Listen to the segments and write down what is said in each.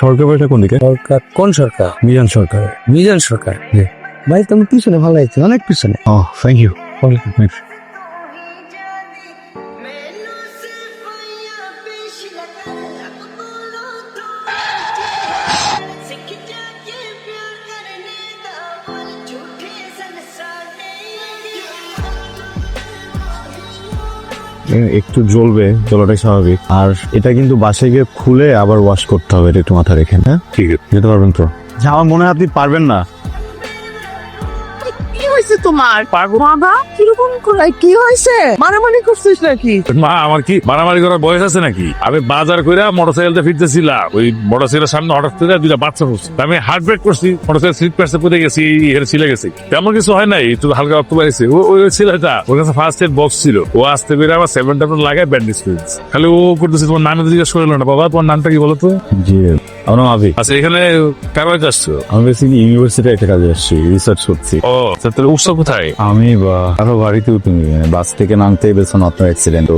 সরকার বাড়িটা কোন দিকে? সরকার কোন সরকার? মিজান সরকার। মিজান সরকার। ভাই তুমি পিছনে ভালো আছো অনেক পিছনে। ও থ্যাংক ইউ একটু জ্বলবে জ্বলাটাই স্বাভাবিক। আর এটা কিন্তু বাসে গিয়ে খুলে আবার ওয়াশ করতে হবে এটা একটু মাথা রেখে হ্যাঁ? ঠিক আছে। যেতে পারবেন তো? আমার মনে হয় আপনি পারবেন না। হয়েছে তোমার? বাবা কীরকম করে? কি হয়েছে? মারামারি করছিস নাকি? মা আমার কি মারামারি করার বয়স আছে নাকি? আমি বাজার করে মোটরসাইকেলটা ফিরতেছিলাম ওই মোটরসাইকেলের সামনে হঠাৎ করে দুইটা বাচ্চা পড়ছে। আমি হার্ট ব্রেক করছি মোটরসাইকেল স্লিপ কাটছে পড়ে গেছি এর ছিলে গেছে। তেমন কিছু হয় নাই একটু হালকা রক্ত বাড়িছে ও ওই ছেলেটা ওর কাছে ফার্স্ট এড বক্স ছিল। ও আসতে পেরে আমার সেভেন টাভেন লাগায় ব্যান্ডেজ করে দিচ্ছে খালি ও করতেছে তোমার নামে জিজ্ঞেস করল না বাবা তোমার নামটা কি বলতো? জি। আমার আবি আচ্ছা এখানে আসছো আমি বেসিক্যালি ইউনিভার্সিটি একটা কাজে আসছি রিসার্চ করছি। ও তাহলে উৎসব কোথায়? আমি বা আরও বাড়িতে উঠিনি মানে বাস থেকে নামতে পেছন আপনার অ্যাক্সিডেন্ট তো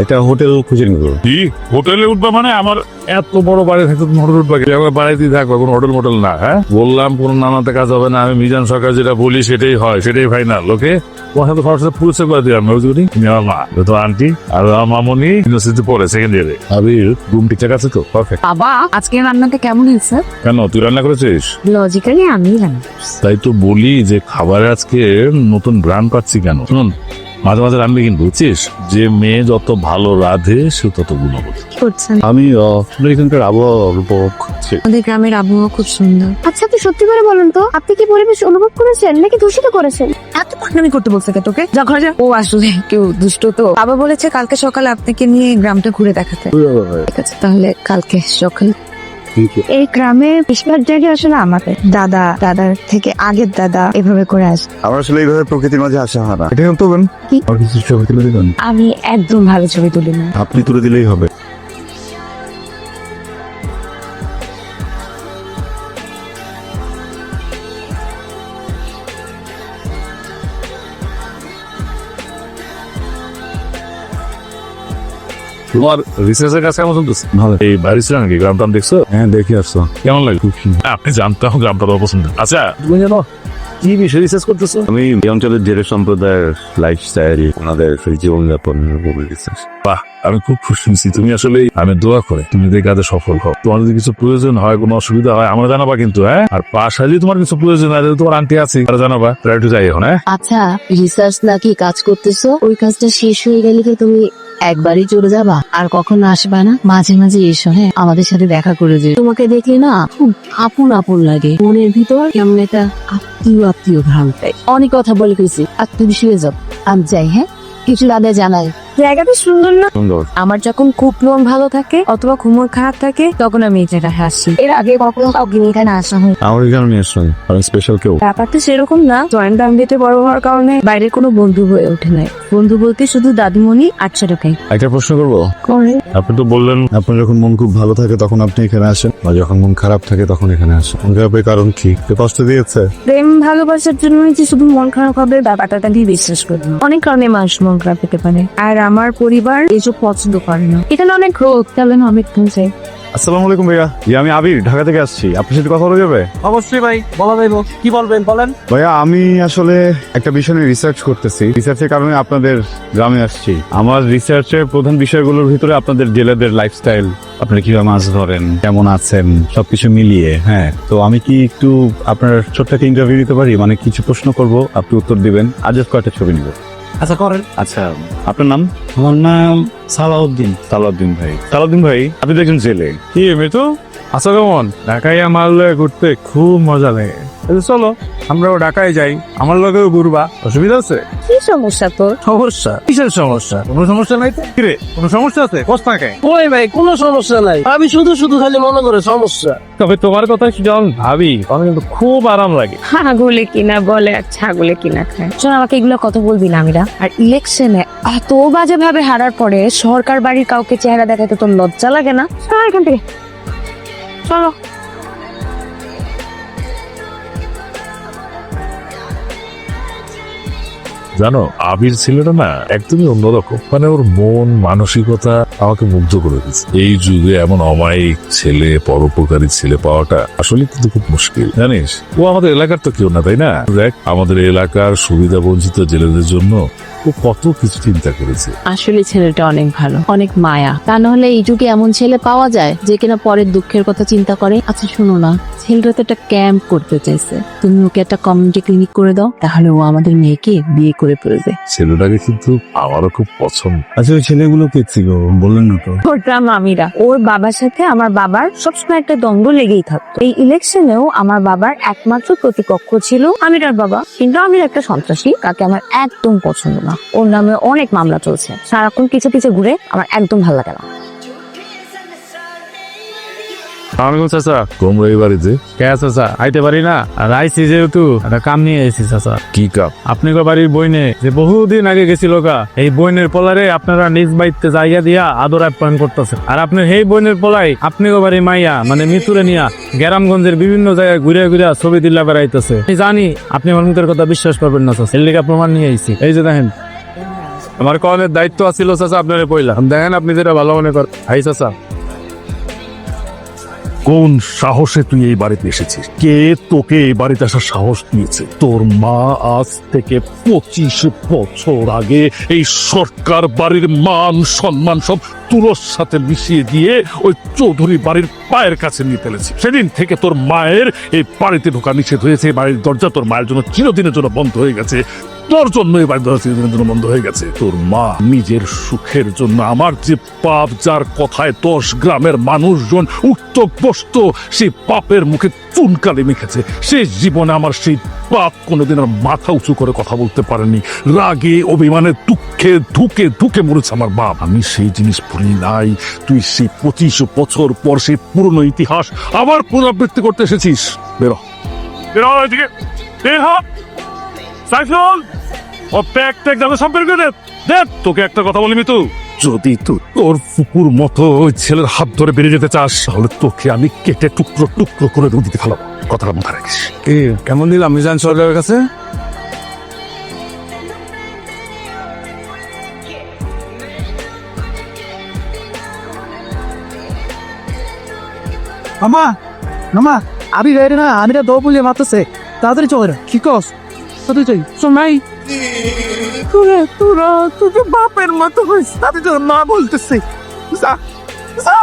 একটা হোটেল খুঁজে নিব। কি? হোটেলে উঠবা মানে আমার এত বড় বাড়ি থাকতে তুমি হোটেল উঠবা আমার বাড়িতেই থাকবা কোনো হোটেল মোটেল না হ্যাঁ? বললাম কোনো নানাতে কাজ হবে না আমি মিজান সরকার যেটা বলি সেটাই হয় সেটাই ফাইনাল ওকে তোমার সাথে সবার সাথে পরিচয় করে দিলাম বুঝলি তুমি আমার মা তো আন্টি আর আমার মামনি ইউনিভার্সিটি পড়ে সেকেন্ড ইয়ারে আবির রুম ঠিকঠাক আছে তো? পারফেক্ট বাবা আজকে রান্নাটা কেমন হয়েছে? কেন তুই রান্না করেছিস? লজিক্যালি আমি রান্না তাই তো বলি যে খাবার আজকে নতুন ব্র্যান্ড পাচ্ছি কেন? শুনুন মাঝে মাঝে রান্না কিন্তু বুঝছিস যে মেয়ে যত ভালো রাধে সে তত গুণবতী করছেন? আমি এখানকার আবহাওয়া উপভোগ করছি। আমাদের গ্রামের আবহাওয়া খুব সুন্দর। আচ্ছা আপনি সত্যি করে বলুন তো আপনি কি পরিবেশ অনুভব করেছেন নাকি দূষিত করেছেন? এত পাকনামি করতে বলছে কে তোকে? যা ঘরে যা। ও আসলে কেউ দুষ্ট তো। বাবা বলেছে কালকে সকালে আপনাকে নিয়ে গ্রামটা ঘুরে দেখাতে। ঠিক আছে তাহলে কালকে সকালে এই গ্রামে বেশিরভাগ জায়গায় আসলে আমাদের দাদা দাদার থেকে আগের দাদা এভাবে করে আসে। আমার আসলে এইভাবে প্রকৃতির মাঝে আসা হয় না। এটা কি? আর কিছু ছবি তুলে দিবেন? আমি একদম ভালো ছবি তুলি না। আপনি তুলে দিলেই হবে। তোমার রিসার্চের কাছে কেমন চলতেছে? ভালো। এই বাড়ি ছিল নাকি? গ্রাম টাম দেখছ? হ্যাঁ দেখি আসছো। কেমন লাগে? আপনি জানতাম গ্রামটা তো পছন্দ আচ্ছা তুমি জানো কি বিষয়ে রিসার্চ করতেছো? আমি এই অঞ্চলের জেলে সম্প্রদায়ের লাইফস্টাইল ওনাদের জীবনযাপন রিসার্চ বাহ আমি খুব খুশি হয়েছি। তুমি আসলে আমি দোয়া করে তুমি যদি কাজে সফল হও। তোমার যদি কিছু প্রয়োজন হয় কোনো অসুবিধা হয় আমরা জানাবা কিন্তু হ্যাঁ? আর পাশে যদি তোমার কিছু প্রয়োজন হয় তোমার আন্টি আছে তারা জানাবা তারা একটু যাই এখন হ্যাঁ? আচ্ছা রিসার্চ নাকি কাজ করতেছো? ওই কাজটা শেষ হয়ে গেলে তুমি একবারই চলে যাবা আর কখনো আসবা না। মাঝে মাঝে এসো হ্যাঁ? আমাদের সাথে দেখা করে যে তোমাকে দেখলে না খুব আপন আপন লাগে। মনের ভিতর কেমন একটা আত্মীয় আত্মীয় পাই অনেক কথা বলে গেছি আর তুমি শুয়ে যাও। আমি যাই হ্যাঁ? কিছু রাধে জানাই। জায়গাটা সুন্দর না? সুন্দর। আমার যখন খুব মন ভালো থাকে অথবা ঘুমোর খারাপ থাকে তখন আমি এই জায়গায় হাসি এর আগে কখনো কাউকে নিয়ে এখানে আসা হয় আমার এখানে নিয়ে আসলাম কারণ স্পেশাল কেউ। ব্যাপারটা সেরকম না জয়েন্ট ফ্যামিলিতে বড় হওয়ার কারণে বাইরে কোনো বন্ধু হয়ে ওঠে নাই। বন্ধু বলতে শুধু দাদিমণি আর ছোট ভাই একটা প্রশ্ন করব? করে আপনি তো বললেন আপনার যখন মন খুব ভালো থাকে তখন আপনি এখানে আসেন। বা যখন মন খারাপ থাকে তখন এখানে আসো। মন খারাপের কারণ কি? কেউ কষ্ট দিয়েছে? প্রেম, ভালোবাসার জন্য যে শুধু মন খারাপ হবে ব্যাপারটা আমি বিশ্বাস করি অনেক কারণে মানুষ মন খারাপ হতে পারে। আর আমার পরিবার এসব পছন্দ করে না। এখানে অনেক রোগ তাহলে অনেক খুঁজে আসসালামু আলাইকুম ভাইয়া। জি আমি আবির ঢাকা থেকে আসছি। আপনার সাথে কথা বলা যাবে? অবশ্যই ভাই বলা যাইব। কি বলবেন বলেন। ভাইয়া আমি আসলে একটা বিষয় নিয়ে রিসার্চ করতেছি। রিসার্চের কারণে আপনাদের গ্রামে আসছি। আমার রিসার্চের প্রধান বিষয়গুলোর ভিতরে আপনাদের জেলেদের লাইফস্টাইল আপনারা কীভাবে মাছ ধরেন কেমন আছেন সবকিছু মিলিয়ে হ্যাঁ। তো আমি কি একটু আপনার ছোট্ট একটা ইন্টারভিউ দিতে পারি? মানে কিছু প্রশ্ন করব আপনি উত্তর দিবেন। আজ কয়েকটা ছবি নিব। আচ্ছা করেন। আচ্ছা আপনার নাম? আমার নাম সালাউদ্দিন। সালাউদ্দিন ভাই। সালাউদ্দিন ভাই আপনি তো একজন জেলে। কি মিতু আচ্ছা কেমন? ঢাকাইয়া আমার ঘুরতে খুব মজা লাগে। চলো। আমরাও ঢাকায় যাই। আমার লগেও ঘুরবা। অসুবিধা আছে? কি সমস্যা তোর? সমস্যা? কিসের সমস্যা? কোনো সমস্যা নাই তো? কিরে কোনো সমস্যা আছে? কষ্ট থাকে ওই ভাই কোনো সমস্যা নাই। আমি শুধু শুধু খালি মনে করে সমস্যা। তবে তোমার কথা যখন ভাবি তখন কিন্তু খুব আরাম লাগে। ছাগলে কিনা বলে আর ছাগলে কিনা খায়। শোন আমাকে এগুলো কথা বলবি না আমিরা। আর ইলেকশনে এত বাজে ভাবে হারার পরে সরকার বাড়ির কাউকে চেহারা দেখাতে তোর লজ্জা লাগে না? চল এখান থেকে। চলো। জানো আবির ছেলেটা না একদমই অন্যরকম। মানে ওর মন মানসিকতা আমাকে মুগ্ধ করে দিচ্ছে এই যুগে এমন অমায়িক ছেলে পরোপকারী ছেলে পাওয়াটা আসলে কিন্তু খুব মুশকিল। জানিস ও আমাদের এলাকার তো কেউ না তাই না? দেখ আমাদের এলাকার সুবিধা বঞ্চিত জেলেদের জন্য ও কত কিছু চিন্তা করেছে। আসলে ছেলেটা অনেক ভালো অনেক মায়া। তা নাহলে এই যুগে এমন ছেলে পাওয়া যায় যে কিনা পরের দুঃখের কথা চিন্তা করে? আচ্ছা শোনো না ছেলেটা তো একটা ক্যাম্প করতে চাইছে। তুমি ওকে একটা কমিউনিটি ক্লিনিক করে দাও তাহলে ও আমাদের মেয়েকে বিয়ে করে ফেলবে। ছেলেটাকে কিন্তু আমারও খুব পছন্দ। আচ্ছা ওই ছেলেগুলো কে ছিল? বললেন না তো। ওটা মামিরা ওর বাবার সাথে আমার বাবার সবসময় একটা দ্বন্দ্ব লেগেই থাকতো। এই ইলেকশনেও আমার বাবার একমাত্র প্রতিপক্ষ ছিল আমিরার বাবা। কিন্তু আমির একটা সন্ত্রাসী তাকে আমার একদম পছন্দ না। ওর নামে অনেক মামলা চলছে। সারাক্ষণ কিছু কিছু ঘুরে আমার একদম ভালো লাগে না। আমি চাচা। তোমরা এই বাড়িতে? কে চাচা? আইতে পারি না? আর আইসি যেহেতু একটা কাম নিয়ে আইসি চাচা। কি কাপ আপনি গো বাড়ির বইনে যে বহুদিন আগে গেছিল গা এই বইনের পলারে আপনারা নিজ বাড়িতে জায়গা দিয়া আদর আপ্যায়ন করতেছেন। আর আপনার এই বইনের পলাই আপনি গো বাড়ির মাইয়া মানে মিতুরে নিয়া গ্রামগঞ্জের বিভিন্ন জায়গায় ঘুরে ঘুরে ছবি দিল্লা বেড়াইতেছে। আমি জানি আপনি আমার মুখের কথা বিশ্বাস করবেন না চাচা। এর লেগে প্রমাণ নিয়ে আইছি। এই যে দেখেন। আমার কনের দায়িত্ব আছিল চাচা আপনার পয়লা দেখেন আপনি যেটা ভালো মনে কর আই চাচা। কোন সাহসে তুই এই বাড়িতে এসেছিস? কে তোকে এই বাড়িতে আসার সাহস দিয়েছে? তোর মা আজ থেকে পঁচিশ বছর আগে এই সরকার বাড়ির মান, সম্মান সব তুলোর সাথে মিশিয়ে দিয়ে ওই চৌধুরী বাড়ির পায়ের কাছে নিয়ে ফেলেছে। সেদিন থেকে তোর মায়ের এই বাড়িতে ঢোকা নিষেধ হয়েছে বাড়ির দরজা তোর মায়ের জন্য চিরদিনের জন্য বন্ধ হয়ে গেছে। তোর জন্য এই বাড়ির জন্য বন্ধ হয়ে গেছে। তোর মা নিজের সুখের জন্য আমার যে পাপ, যার কথায় দশ গ্রামের মানুষজন উঠত বসত সেই পাপের মুখে চুনকালি মেখেছে। সে জীবনে আমার সেই পাপ কোনোদিন আর মাথা উঁচু করে কথা বলতে পারেনি। রাগে, অভিমানে, দুঃখে, ধুকে ধুকে মরেছে আমার বাপ। আমি সেই জিনিস ভুলি নাই। তুই সেই পঁচিশ বছর পর সেই পুরনো ইতিহাস আবার পুনরাবৃত্তি করতে এসেছিস। বেরো। বেরো এদিকে। সাইফুল। ও প্যাক ট্যাক যাবে সব বের করে দে দেখ তোকে একটা কথা বলি মিতু। যদি তুই তোর ফুকুর মতো ওই ছেলের হাত ধরে বেরিয়ে যেতে চাস তাহলে তোকে আমি কেটে টুকরো টুকরো করে নদীতে ফেলাবো। কথাটা মাথায় রাখিস। কি কেমন দিলাম মিজান সরকারের কাছে? মামা মামা আবি গাইরে না আমিরা দো বলে মারতেছে। তাড়াতাড়ি চলে কি কস? তাড়াতাড়ি চল। শোন ভাই তোরা বাপের মতো তোর মা বলতেছে। যা যা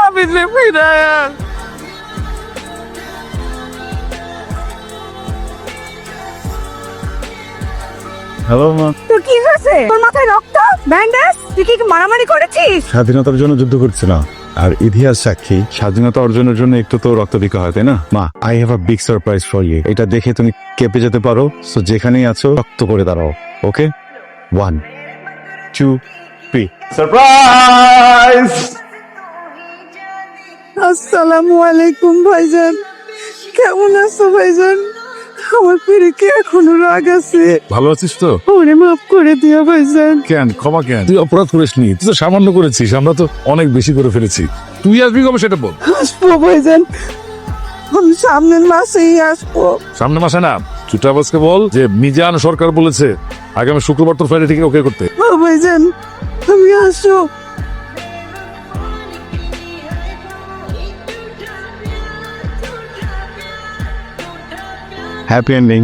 হ্যালো মা। তোর কি হয়েছে? তোর মাথায় রক্ত? ব্যান্ডেজ? তুই কি মারামারি করেছিস? স্বাধীনতার জন্য যুদ্ধ করছে না। আর ইতিহাস সাক্ষী স্বাধীনতা অর্জনের জন্য একটু তো রক্ত দিতে হয় তাই না? মা I have a big surprise for you এটা দেখে তুমি কেঁপে যেতে পারো। সো যেখানেই আছো রক্ত করে দাঁড়াও। Okay one two three surprise আসসালামু আলাইকুম ভাইজান। কেমন আছো ভাইজান? আমার পেরে কি এখনও রাগ আছে। ভালো আছিস তো? ওরে মাফ করে দিও ভাইজান। কেন? ক্ষমা কেন? তুই অপরাধ করিসনি। তুই তো সামান্য করেছিস আমরা তো অনেক বেশি করে ফেলেছি। তুই আসবি কবে সেটা বল। আসব ভাইজান। আমি সামনের মাসেই আসব। সামনে মাসে না? চুটাবাসকে বল যে মিজান সরকার বলেছে আগামী শুক্রবার তোর ফ্লাইটে টিকিট ওকে করতে। ও ভাইজান আমি আসো। Happy ending